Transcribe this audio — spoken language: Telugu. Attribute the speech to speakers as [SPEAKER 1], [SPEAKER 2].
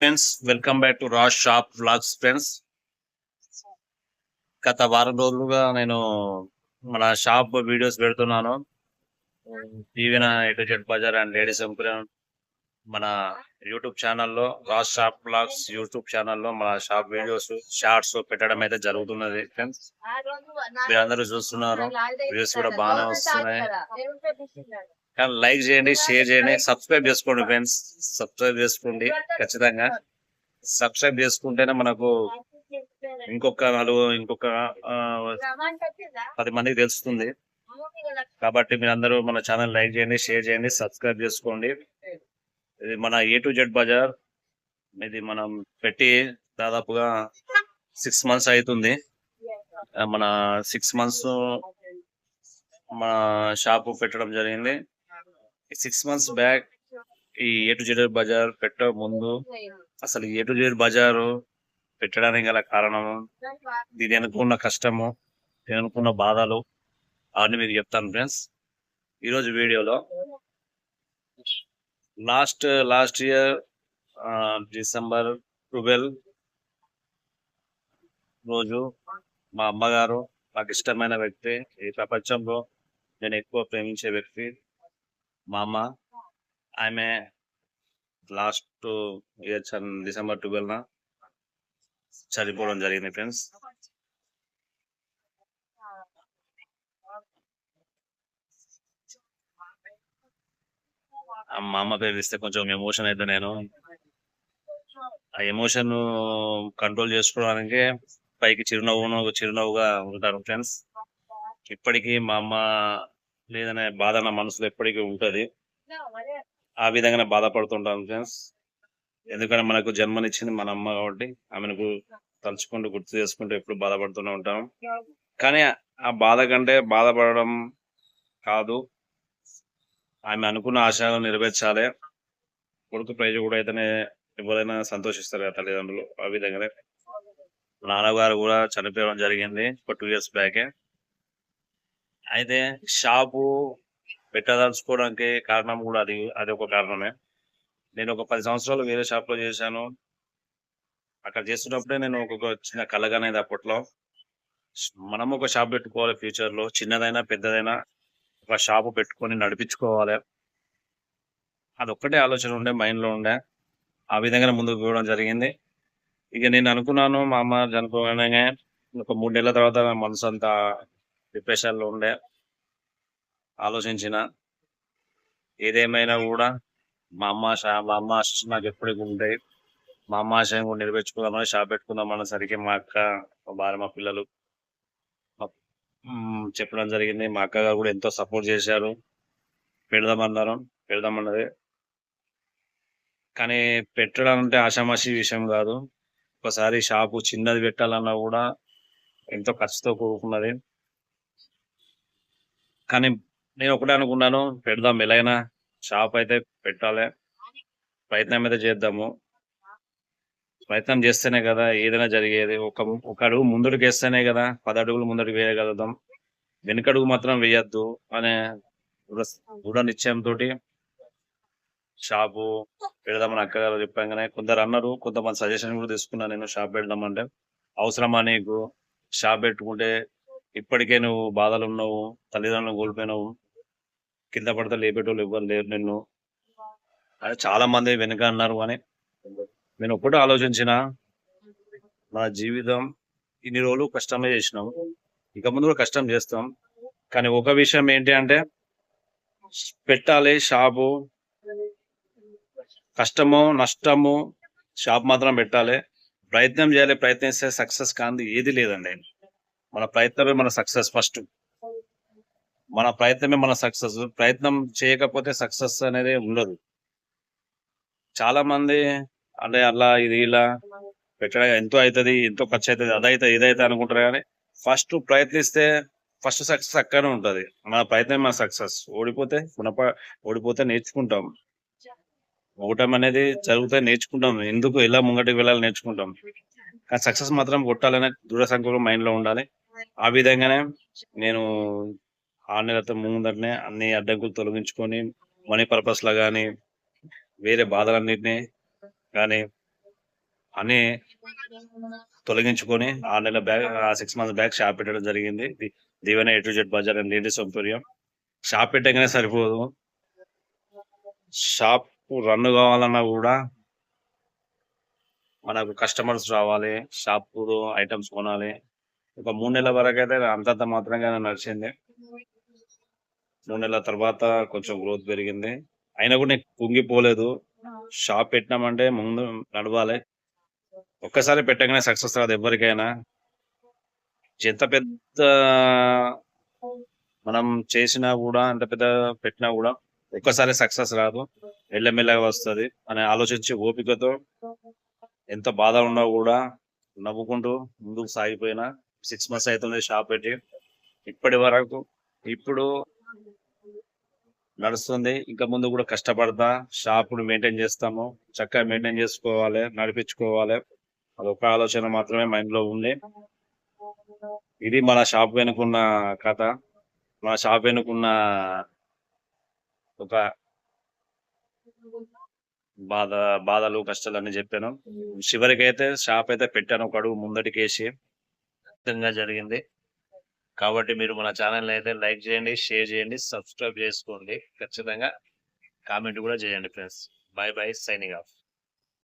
[SPEAKER 1] Friends welcome back to Raj shop vlogs friends గత వారం రోజులుగా నేను మన షాప్ వీడియోస్ పెడుతున్నాను. టీవీన ఎటు చెట్ బజార్ అండ్ లేడీస్ ఎంపురం మన యూట్యూబ్ ఛానల్లో రాజ్ షాప్ బ్లాగ్స్ యూట్యూబ్ ఛానల్లో మన షాప్ వీడియోస్ షార్ట్స్ పెట్టడం అయితే జరుగుతున్నది ఫ్రెండ్స్ మీరందరూ చూస్తున్నారు. వ్యూస్ కూడా బాగానే వస్తున్నాయి. కానీ లైక్ చేయండి షేర్ చేయండి సబ్స్క్రైబ్ చేసుకోండి ఫ్రెండ్స్ సబ్స్క్రైబ్ చేసుకోండి ఖచ్చితంగా. సబ్స్క్రైబ్ చేసుకుంటేనే మనకు ఇంకొక నలుగు ఇంకొక పది మందికి తెలుస్తుంది. కాబట్టి మీరందరూ మన ఛానల్ లైక్ చేయండి షేర్ చేయండి సబ్స్క్రైబ్ చేసుకోండి. ఇది మన ఏ టు జెడ్ బజార్. ఇది మనం పెట్టి దాదాపుగా సిక్స్ మంత్స్ అవుతుంది మన సిక్స్ మంత్స్ మన షాపు పెట్టడం జరిగింది. సిక్స్ మంత్స్ బ్యాక్ ఈ ఏ టు జెడ్ బజార్ పెట్ట ముందు అసలు ఏ టు జెడ్ బజారు పెట్టడానికి గల కారణము దీని అనుకున్న కష్టము దీని అనుకున్న బాధలు అవన్నీ మీకు చెప్తాను ఫ్రెండ్స్ ఈరోజు వీడియోలో last last year December twelve రోజు మా అమ్మగారు నాకు ఇష్టమైన వ్యక్తి. ఈ ప్రపంచంలో నేను ఎక్కువ ప్రేమించే వ్యక్తి మా అమ్మ. ఆమె లాస్ట్ ఇయర్ డిసెంబర్ ట్వెల్వ్న చనిపోవడం జరిగింది ఫ్రెండ్స్ మా అమ్మ పేరు ఇస్తే కొంచెం ఎమోషన్ అయితే నేను. ఆ ఎమోషన్ కంట్రోల్ చేసుకోవడానికి పైకి చిరునవ్వును చిరునవ్వుగా ఉంటాను ఫ్రెండ్స్ ఇప్పటికీ మా అమ్మ లేదనే బాధ నా మనసులో ఎప్పటికీ ఉంటుంది. ఆ విధంగానే బాధపడుతుంటాను ఫ్రెండ్స్ ఎందుకంటే మనకు జన్మనిచ్చింది మన అమ్మ కాబట్టి ఆమెను తలుచుకుంటూ గుర్తు చేసుకుంటూ ఎప్పుడు బాధపడుతూనే ఉంటాం. కానీ ఆ బాధ కంటే బాధపడడం కాదు. ఆమె అనుకున్న ఆశయాలను నెరవేర్చాలి. కొడుకు ప్రైజ్ కూడా అయితేనే ఎవరైనా సంతోషిస్తారు కదా తల్లిదండ్రులు ఆ విధంగానే. నాన్నగారు కూడా చనిపోవడం జరిగింది ఒక టూ ఇయర్స్ బ్యాకే అయితే షాపు పెట్టదలుచుకోవడానికి కారణం కూడా అది అది ఒక కారణమే. నేను ఒక పది సంవత్సరాలు వేరే షాప్లో చేశాను. అక్కడ చేస్తున్నప్పుడే నేను ఒక చిన్న కలగనేది అప్పట్లో. మనం ఒక షాప్ పెట్టుకోవాలి ఫ్యూచర్లో. చిన్నదైనా పెద్దదైనా ఒక షాప్ పెట్టుకొని నడిపించుకోవాలి. అది ఒక్కటే ఆలోచన ఉండే మైండ్లో ఉండే. ఆ విధంగా ముందుకు పోవడం జరిగింది. ఇక నేను అనుకున్నాను మా అమ్మ చనిపోగానే ఒక మూడు నెలల తర్వాత నా మనసు అంతా డిప్రెషన్లో ఉండే. ఆలోచించిన. ఏదేమైనా కూడా మా అమ్మ షా- మా అమ్మ నాకు ఎప్పటికీ ఉంటాయి. మా అమ్మ ఆశయం కూడా నెరవేర్చుకుందామని షాప్ పెట్టుకుందామనేసరికి మా అక్క మా భార్య మా పిల్లలు చెప్పడం జరిగింది. మా అక్క గారు కూడా ఎంతో సపోర్ట్ చేశారు. పెడదామన్నారు పెడదామన్నది కానీ పెట్టడం అంటే ఆషామాషి విషయం కాదు. ఒకసారి షాపు చిన్నది పెట్టాలన్నా కూడా ఎంతో ఖర్చుతో కూడుకున్నది. కానీ నేను ఒకటే అనుకున్నాను. పెడదాం ఎలాగైనా షాప్ అయితే పెట్టాలి. ప్రయత్నం అయితే చేద్దాము. ప్రయత్నం చేస్తేనే కదా ఏదైనా జరిగేది. ఒక ఒక అడుగు ముందడుగు వేస్తేనే కదా పది అడుగులు ముందడుగు వేయగలుగుతాం. వెనుకడుగు మాత్రం వేయద్దు అనే దృఢ నిశ్చయంతో షాపు పెడదామని అక్కగారు చెప్పాగానే కొందరు అన్నారు. కొంతమంది సజెషన్ కూడా తీసుకున్నాను నేను షాప్ పెడదామంటే. అవసరమా నీకు? షాప్ పెట్టుకుంటే ఇప్పటికే నువ్వు బాధలు ఉన్నావు తల్లిదండ్రులను కోల్పోయినావు. కింద పడితే లేపేటోళ్ళు ఎవ్వరు లేరు నిన్ను. చాలా మంది వెనుక అన్నారు అని. నేను ఒకటి ఆలోచించిన నా జీవితం ఇన్ని రోజులు కష్టమే చేసినాం. ఇక ముందు కూడా కష్టం చేస్తాం. కానీ ఒక విషయం ఏంటి అంటే పెట్టాలి షాపు. కష్టము నష్టము షాప్ మాత్రం పెట్టాలి. ప్రయత్నం చేయాలి ప్రయత్నిస్తే సక్సెస్ కాంది ఏది లేదండి. మన ప్రయత్నమే మన సక్సెస్ ఫస్ట్. మన ప్రయత్నమే మన సక్సెస్. ప్రయత్నం చేయకపోతే సక్సెస్ అనేది ఉండదు. చాలా మంది అంటే అలా ఇది ఇలా పెట్టడం ఎంతో అవుతుంది ఎంతో ఖర్చు అవుతుంది అదైతే ఇదైతే అనుకుంటారు కానీ ఫస్ట్ ప్రయత్నిస్తే ఫస్ట్ సక్సెస్ అక్కడనే ఉంటది. మన ప్రయత్నం మన సక్సెస్. ఓడిపోతే గుణప ఓడిపోతే నేర్చుకుంటాం. ఓటమి అనేది చదివితే నేర్చుకుంటాం. ఎందుకు ఎలా ముంగటికి వెళ్ళాలి నేర్చుకుంటాం. కానీ సక్సెస్ మాత్రం కొట్టాలనే దృఢ సంకల్పం మైండ్లో ఉండాలి. ఆ విధంగానే నేను ఆరు నెలల ముందరనే అన్ని అడ్డంకులు తొలగించుకొని మనీ పర్పస్ లా కానీ వేరే బాధలన్నింటినీ కానీ అని తొలగించుకొని ఆ నెల back six months back shop పెట్టడం జరిగింది. దీవెన ఎటు Z Bazar and ladies emporium shop పెట్టగానే సరిపోదు. షాప్ రన్ కావాలన్నా కూడా మనకు కస్టమర్స్ రావాలి. షాప్ ఐటమ్స్ కొనాలి. ఒక మూడు నెలల వరకు అయితే అంతంత మాత్రంగానే నడిచింది. మూడు నెలల తర్వాత కొంచెం గ్రోత్ పెరిగింది. అయినా కూడా నేను కుంగిపోలేదు. షాప్ పెట్టినామంటే ముందు నడవాలి. ఒక్కసారి పెట్టగానే సక్సెస్ రాదు ఎవరికైనా ఎంత పెద్ద మనం చేసినా కూడా ఎంత పెద్ద పెట్టినా కూడా ఒక్కసారి సక్సెస్ రాదు. మెల్లమెల్లగా వస్తుంది అని ఆలోచించి ఓపికతో ఎంత బాధ ఉన్నా కూడా నవ్వుకుంటూ ముందుకు సాగిపోయినా. సిక్స్ మంత్స్ అవుతుంది షాప్ పెట్టి. ఇప్పటి వరకు ఇప్పుడు నడుస్తుంది. ఇంకా ముందు కూడా కష్టపడతా. షాప్ మెయింటైన్ చేస్తాము. చక్కగా మెయింటైన్ చేసుకోవాలి నడిపించుకోవాలి. అదొక ఆలోచన మాత్రమే మైండ్లో ఉంది. ఇది మన షాప్ వెనుకున్న కథ. మన షాప్ వెనుకున్న ఒక బాధ బాధలు కష్టాలు అని చెప్పాను. చివరికి అయితే షాప్ అయితే పెట్టాను. ఒక అడుగు ముందటికేసి. జరిగింది. కాబట్టి మీరు మన ఛానల్ అయితే లైక్ చేయండి షేర్ చేయండి సబ్స్క్రైబ్ చేసుకోండి. ఖచ్చితంగా కామెంట్ కూడా చేయండి friends. Bye bye signing off.